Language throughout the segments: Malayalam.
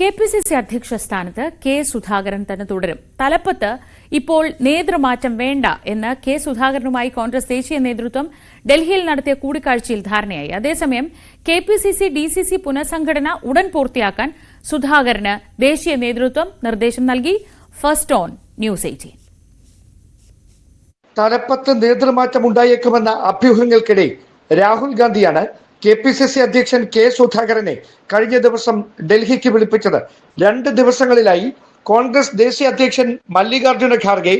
കെ പി സി സി അധ്യക്ഷ സ്ഥാനത്ത് കെ സുധാകരൻ തന്നെ തുടരും. തലപ്പത്ത് ഇപ്പോൾ നേതൃമാറ്റം വേണ്ട എന്ന് കെ സുധാകരനുമായി കോൺഗ്രസ് ദേശീയ നേതൃത്വം ഡൽഹിയിൽ നടത്തിയ കൂടിക്കാഴ്ചയിൽ ധാരണയായി. അതേസമയം K P C C D C C പുനഃസംഘടന ഉടൻ പൂർത്തിയാക്കാൻ സുധാകരന് ദേശീയ നേതൃത്വം നിർദ്ദേശം നൽകി. First on news eighteen. തലപ്പത്ത് നേതൃമാറ്റം ഉണ്ടായേക്കുമെന്ന അഭ്യൂഹങ്ങൾക്കിടെ രാഹുൽ ഗാന്ധിയാണ് കെ പി സി സി അധ്യക്ഷൻ കെ സുധാകരനെ കഴിഞ്ഞ ദിവസം ഡൽഹിക്ക് വിളിപ്പിച്ചത്. രണ്ട് ദിവസങ്ങളിലായി കോൺഗ്രസ് ദേശീയ അധ്യക്ഷൻ മല്ലികാർജുന ഖാർഗെ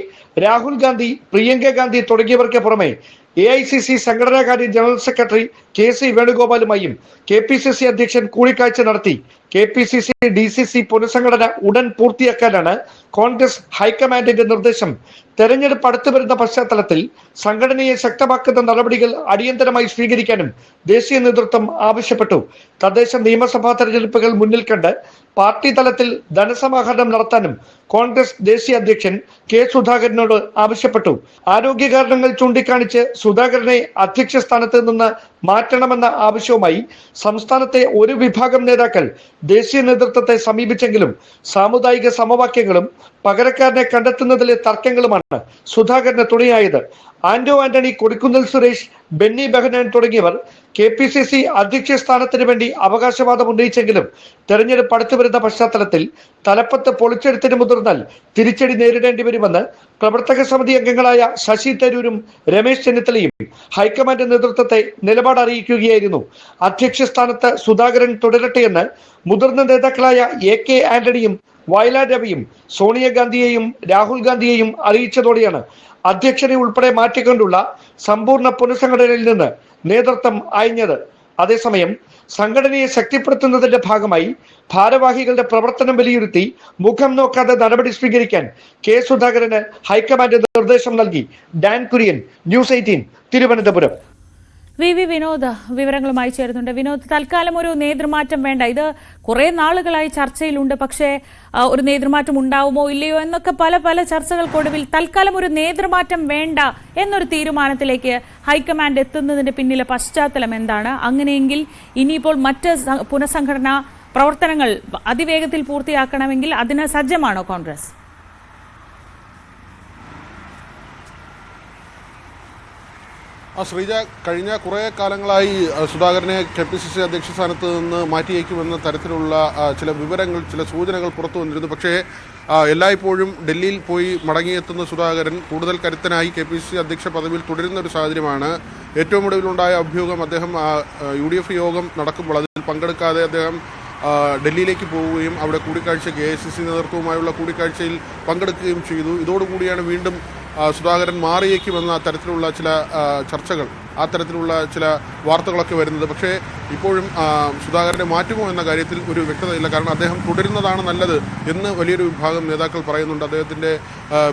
രാഹുൽ ഗാന്ധി പ്രിയങ്ക ഗാന്ധി തുടങ്ങിയവർക്ക് പുറമെ എ ഐ സി സി സംഘടനാകാര്യ ജനറൽ സെക്രട്ടറി കെ സി വേണുഗോപാലുമായും കെ പി സി സി അധ്യക്ഷൻ കൂടിക്കാഴ്ച നടത്തി. K P C C D C C പുനഃസംഘടന ഉടൻ പൂർത്തിയാക്കാനാണ് കോൺഗ്രസ് ഹൈക്കമാൻഡിന്റെ നിർദ്ദേശം. തെരഞ്ഞെടുപ്പ് അടുത്തു വരുന്ന പശ്ചാത്തലത്തിൽ സംഘടനയെ ശക്തമാക്കുന്ന നടപടികൾ അടിയന്തരമായി സ്വീകരിക്കാനും ദേശീയ നേതൃത്വം ആവശ്യപ്പെട്ടു. തദ്ദേശ നിയമസഭാ തെരഞ്ഞെടുപ്പുകൾ മുന്നിൽ കണ്ട് പാർട്ടി തലത്തിൽ ധനസമാഹരണം നടത്താനും കോൺഗ്രസ് ദേശീയ അധ്യക്ഷൻ കെ സുധാകരനോട് ആവശ്യപ്പെട്ടു. ആരോഗ്യ കാരണങ്ങൾ ചൂണ്ടിക്കാണിച്ച് സുധാകരനെ അധ്യക്ഷ സ്ഥാനത്ത് നിന്ന് മാറ്റണമെന്ന ആവശ്യവുമായി സംസ്ഥാനത്തെ ഒരു വിഭാഗം നേതാക്കൾ ദേശീയ നേതൃത്വത്തെ സമീപിച്ചെങ്കിലും സാമുദായിക സമവാക്യങ്ങളും പകരക്കാരനെ കണ്ടെത്തുന്നതിലെ തർക്കങ്ങളുമാണ് സുധാകരന് തുണയായത്. ആന്റോ ആന്റണി കൊടിക്കുന്നിൽ സുരേഷ് ബെന്നി ബെഹനാൻ തുടങ്ങിയവർ കെ പി സി സി അധ്യക്ഷ സ്ഥാനത്തിന് വേണ്ടി അവകാശവാദം ഉന്നയിച്ചെങ്കിലും തെരഞ്ഞെടുപ്പ് അടുത്തു വരുന്ന പശ്ചാത്തലത്തിൽ തലപ്പത്ത് പൊളിച്ചെടുത്തിന് മുതിർന്നാൽ തിരിച്ചടി നേരിടേണ്ടി വരുമെന്ന് പ്രവർത്തക സമിതി അംഗങ്ങളായ ശശി തരൂരും രമേശ് ചെന്നിത്തലയും ഹൈക്കമാൻഡ് നേതൃത്വത്തെ നിലപാട് അറിയിക്കുകയായിരുന്നു. അധ്യക്ഷ സ്ഥാനത്ത് സുധാകരൻ തുടരട്ടെയെന്ന് മുതിർന്ന നേതാക്കളായ എ കെ ആന്റണിയും വയലാർ രവിയും സോണിയാഗാന്ധിയെയും രാഹുൽ ഗാന്ധിയെയും അറിയിച്ചതോടെയാണ് അധ്യക്ഷനെ ഉൾപ്പെടെ മാറ്റിക്കൊണ്ടുള്ള സമ്പൂർണ പുനഃസംഘടനയിൽ നിന്ന് നേതൃത്വം അയഞ്ഞത്. അതേസമയം സംഘടനയെ ശക്തിപ്പെടുത്തുന്നതിന്റെ ഭാഗമായി ഭാരവാഹികളുടെ പ്രവർത്തനം വിലയിരുത്തി മുഖം നോക്കാതെ നടപടി സ്വീകരിക്കാൻ കെ സുധാകരന് ഹൈക്കമാൻഡ് നിർദ്ദേശം നൽകി. Dan Kurian news eighteen Thiruvananthapuram. V V Vinod വിവരങ്ങളുമായി ചേരുന്നുണ്ട്. വിനോദ് തൽക്കാലം ഒരു നേതൃമാറ്റം വേണ്ട. ഇത് കുറെ നാളുകളായി ചർച്ചയിലുണ്ട്. പക്ഷേ ഒരു നേതൃമാറ്റം ഉണ്ടാവുമോ ഇല്ലയോ എന്നൊക്കെ പല പല ചർച്ചകൾക്കൊടുവിൽ തൽക്കാലം ഒരു നേതൃമാറ്റം വേണ്ട എന്നൊരു തീരുമാനത്തിലേക്ക് ഹൈക്കമാൻഡ് എത്തുന്നതിന്റെ പിന്നിലെ പശ്ചാത്തലം എന്താണ്? അങ്ങനെയെങ്കിൽ ഇനിയിപ്പോൾ മറ്റ് പുനഃസംഘടന പ്രവർത്തനങ്ങൾ അതിവേഗത്തിൽ പൂർത്തിയാക്കണമെങ്കിൽ അതിന് സജ്ജമാണോ കോൺഗ്രസ്? ആ ശ്രീജ കഴിഞ്ഞ കുറേ കാലങ്ങളായി സുധാകരനെ കെ പി സി സി അധ്യക്ഷ സ്ഥാനത്ത് നിന്ന് മാറ്റിയേക്കുമെന്ന തരത്തിലുള്ള ചില വിവരങ്ങൾ ചില സൂചനകൾ പുറത്തു വന്നിരുന്നു. പക്ഷേ എല്ലായ്പ്പോഴും ഡൽഹിയിൽ പോയി മടങ്ങിയെത്തുന്ന സുധാകരൻ കൂടുതൽ കരുത്തനായി കെ പി സി സി അധ്യക്ഷ പദവിയിൽ തുടരുന്ന ഒരു സാഹചര്യമാണ്. ഏറ്റവും ഒടുവിലുണ്ടായ അഭ്യൂഹം അദ്ദേഹം യു ഡി എഫ് യോഗം നടക്കുമ്പോൾ അതിൽ പങ്കെടുക്കാതെ അദ്ദേഹം ഡൽഹിയിലേക്ക് പോവുകയും അവിടെ കൂടിക്കാഴ്ച കെ ഐ സി സി നേതൃത്വവുമായുള്ള കൂടിക്കാഴ്ചയിൽ പങ്കെടുക്കുകയും ചെയ്തു. ഇതോടുകൂടിയാണ് വീണ്ടും സുധാകരൻ മാറിയേക്കുമെന്ന തരത്തിലുള്ള ചില ചർച്ചകൾ ആ തരത്തിലുള്ള ചില വാർത്തകളൊക്കെ വരുന്നത്. പക്ഷേ ഇപ്പോഴും സുധാകരനെ മാറ്റുമോ എന്ന കാര്യത്തിൽ ഒരു വ്യക്തതയില്ല. കാരണം അദ്ദേഹം തുടരുന്നതാണ് നല്ലത് എന്ന് വലിയൊരു വിഭാഗം നേതാക്കൾ പറയുന്നുണ്ട്. അദ്ദേഹത്തിന്റെ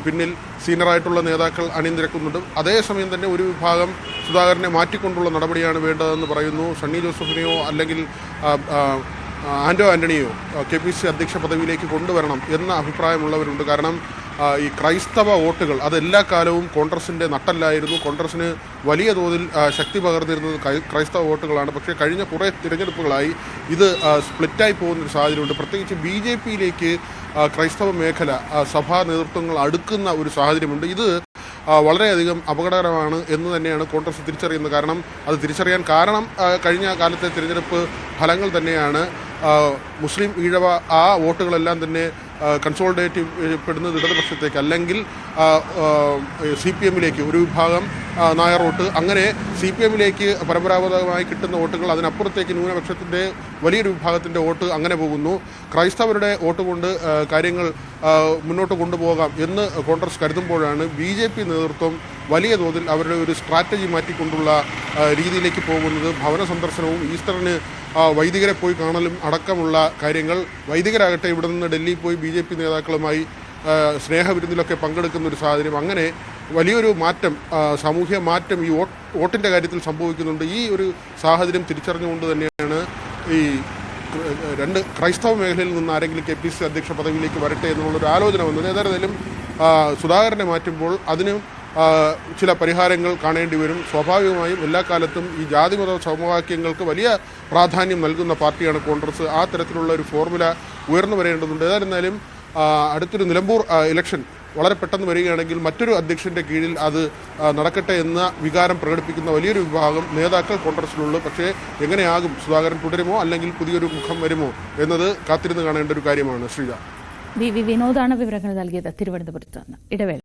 പിന്നിൽ സീനിയറായിട്ടുള്ള നേതാക്കൾ അണിനിരക്കുന്നുണ്ട്. അതേസമയം തന്നെ ഒരു വിഭാഗം സുധാകരനെ മാറ്റിക്കൊണ്ടുള്ള നടപടിയാണ് വേണ്ടതെന്ന് പറയുന്നു. സണ്ണി ജോസഫിനെയോ അല്ലെങ്കിൽ ആന്റോ ആന്റണിയോ കെ പി സി അധ്യക്ഷ പദവിയിലേക്ക് കൊണ്ടുവരണം എന്ന അഭിപ്രായമുള്ളവരുണ്ട്. കാരണം ഈ ക്രൈസ്തവ വോട്ടുകൾ അതെല്ലാ കാലവും കോൺഗ്രസിന്റെ നട്ടല്ലായിരുന്നു. കോൺഗ്രസിന് വലിയ തോതിൽ ശക്തി പകർന്നിരുന്നത് ക്രൈസ്തവ വോട്ടുകളാണ്. പക്ഷേ കഴിഞ്ഞ കുറേ തിരഞ്ഞെടുപ്പുകളായി ഇത് സ്പ്ലിറ്റായി പോകുന്നൊരു സാഹചര്യമുണ്ട്. പ്രത്യേകിച്ച് ബി ജെ പിയിലേക്ക് ക്രൈസ്തവ മേഖല സഭാ നേതൃത്വങ്ങൾ അടുക്കുന്ന ഒരു സാഹചര്യമുണ്ട്. ഇത് വളരെയധികം അപകടകരമാണ് എന്ന് തന്നെയാണ് കോൺഗ്രസ് തിരിച്ചറിയുന്നത്. കാരണം അത് തിരിച്ചറിയാൻ കാരണം കഴിഞ്ഞ കാലത്തെ തിരഞ്ഞെടുപ്പ് ഫലങ്ങൾ തന്നെയാണ്. മുസ്ലിം ഈഴവ ആ വോട്ടുകളെല്ലാം തന്നെ കൺസോൾഡേറ്റ് പെടുന്നത് ഇടതുപക്ഷത്തേക്ക് അല്ലെങ്കിൽ സി പി എമ്മിലേക്ക് ഒരു വിഭാഗം നായർ വോട്ട്. അങ്ങനെ സി പി എമ്മിലേക്ക് പരമ്പരാഗതമായി കിട്ടുന്ന വോട്ടുകൾ അതിനപ്പുറത്തേക്ക് ന്യൂനപക്ഷത്തിന്റെ വലിയൊരു വിഭാഗത്തിന്റെ വോട്ട് അങ്ങനെ പോകുന്നു. ക്രൈസ്തവരുടെ വോട്ട് കൊണ്ട് കാര്യങ്ങൾ മുന്നോട്ട് കൊണ്ടുപോകാം എന്ന് കോൺഗ്രസ് കരുതുമ്പോഴാണ് ബി ജെ പി നേതൃത്വം വലിയ തോതിൽ അവരുടെ ഒരു സ്ട്രാറ്റജി മാറ്റിക്കൊണ്ടുള്ള രീതിയിലേക്ക് പോകുന്നത്. ഭവന സന്ദർശനവും ഈസ്റ്ററിന് വൈദികരെ പോയി കാണലും അടക്കമുള്ള കാര്യങ്ങൾ. വൈദികരാകട്ടെ ഇവിടെ നിന്ന് ഡൽഹിയിൽ പോയി ബി ജെ പി നേതാക്കളുമായി സ്നേഹവിരുന്നിലൊക്കെ പങ്കെടുക്കുന്ന ഒരു സാഹചര്യം. അങ്ങനെ വലിയൊരു മാറ്റം സാമൂഹ്യ മാറ്റം ഈ വോട്ട് വോട്ടിന്റെ കാര്യത്തിൽ സംഭവിക്കുന്നുണ്ട്. ഈ ഒരു സാഹചര്യം തിരിച്ചറിഞ്ഞുകൊണ്ട് തന്നെയാണ് ഈ രണ്ട് ക്രൈസ്തവ മേഖലയിൽ നിന്ന് ആരെങ്കിലും കെ പി സി അധ്യക്ഷ പദവിയിലേക്ക് വരട്ടെ എന്നുള്ളൊരു ആലോചന വന്നത്. ഏതായാലും സുധാകരനെ മാറ്റുമ്പോൾ അതിന് ചില പരിഹാരങ്ങൾ കാണേണ്ടി വരും. സ്വാഭാവികമായും എല്ലാ കാലത്തും ഈ ജാതിമത സമവാക്യങ്ങൾക്ക് വലിയ പ്രാധാന്യം നൽകുന്ന പാർട്ടിയാണ് കോൺഗ്രസ്. ആ തരത്തിലുള്ള ഒരു ഫോർമുല ഉയർന്നു വരേണ്ടതുണ്ട്. ഏതായിരുന്നാലും അടുത്തൊരു നിലമ്പൂർ ഇലക്ഷൻ വളരെ പെട്ടെന്ന് വരികയാണെങ്കിൽ മറ്റൊരു അധ്യക്ഷന്റെ കീഴിൽ അത് നടക്കട്ടെ എന്ന വികാരം പ്രകടിപ്പിക്കുന്ന വലിയൊരു വിഭാഗം നേതാക്കൾ കോൺഗ്രസിലുള്ളൂ പക്ഷേ എങ്ങനെയാകും? സുധാകരൻ തുടരുമോ അല്ലെങ്കിൽ പുതിയൊരു മുഖം വരുമോ എന്നത് കാത്തിരുന്ന് കാണേണ്ട ഒരു കാര്യമാണ് ശ്രീജ വി വി വിനോദാണ് വിവരങ്ങൾ നൽകിയത്. തിരുവനന്തപുരത്ത് നിന്ന്. ഇടവേള.